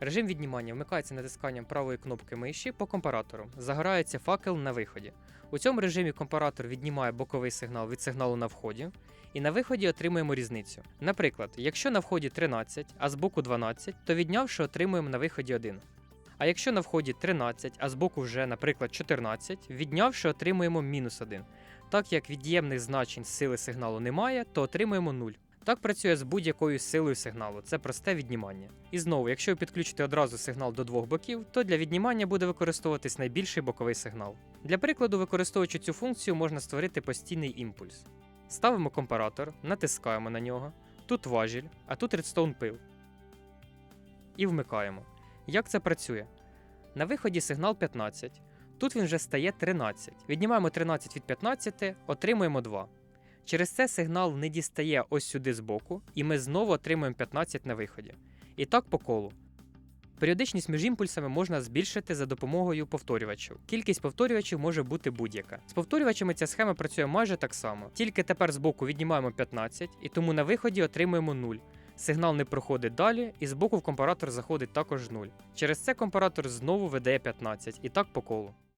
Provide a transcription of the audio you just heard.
Режим віднімання вмикається натисканням правої кнопки миші по компаратору. Загорається факел на виході. У цьому режимі компаратор віднімає боковий сигнал від сигналу на вході, і на виході отримуємо різницю. Наприклад, якщо на вході 13, а з боку 12, то віднявши отримуємо на виході 1. А якщо на вході 13, а з боку вже, наприклад, 14, віднявши отримуємо мінус 1. Так як від'ємних значень сили сигналу немає, то отримуємо 0. Так працює з будь-якою силою сигналу, це просте віднімання. І знову, якщо ви підключите одразу сигнал до двох боків, то для віднімання буде використовуватись найбільший боковий сигнал. Для прикладу, використовуючи цю функцію, можна створити постійний імпульс. Ставимо компаратор, натискаємо на нього, тут важіль, а тут редстоун пил. І вмикаємо. Як це працює? На виході сигнал 15. Тут він вже стає 13. Віднімаємо 13 від 15, отримуємо 2. Через це сигнал не дістає ось сюди збоку, і ми знову отримуємо 15 на виході. І так по колу. Періодичність між імпульсами можна збільшити за допомогою повторювачів. Кількість повторювачів може бути будь-яка. З повторювачами ця схема працює майже так само, тільки тепер збоку віднімаємо 15, і тому на виході отримуємо 0. Сигнал не проходить далі, і збоку в компаратор заходить також 0. Через це компаратор знову видає 15, і так по колу.